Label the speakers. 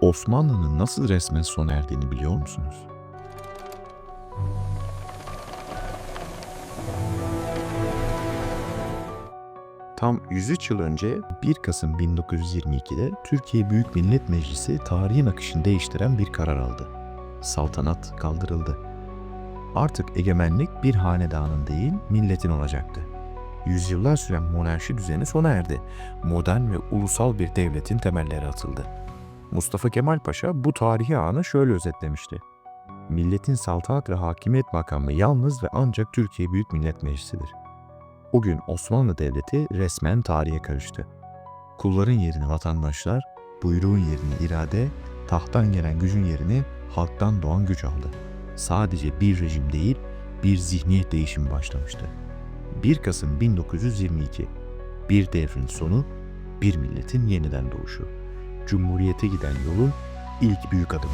Speaker 1: Osmanlı'nın nasıl resmen sona erdiğini biliyor musunuz? Tam 103 yıl önce 1 Kasım 1922'de Türkiye Büyük Millet Meclisi tarihin akışını değiştiren bir karar aldı. Saltanat kaldırıldı. Artık egemenlik bir hanedanın değil, milletin olacaktı. Yüzyıllar süren monarşi düzeni sona erdi. Modern ve ulusal bir devletin temelleri atıldı. Mustafa Kemal Paşa bu tarihi anı şöyle özetlemişti. Milletin saltanat ve hakimiyet makamı yalnız ve ancak Türkiye Büyük Millet Meclisi'dir. O gün Osmanlı Devleti resmen tarihe karıştı. Kulların yerini vatandaşlar, buyruğun yerini irade, tahttan gelen gücün yerini halktan doğan güç aldı. Sadece bir rejim değil, bir zihniyet değişimi başlamıştı. 1 Kasım 1922 Bir devrin sonu, bir milletin yeniden doğuşu. Cumhuriyete giden yolun ilk büyük adımı.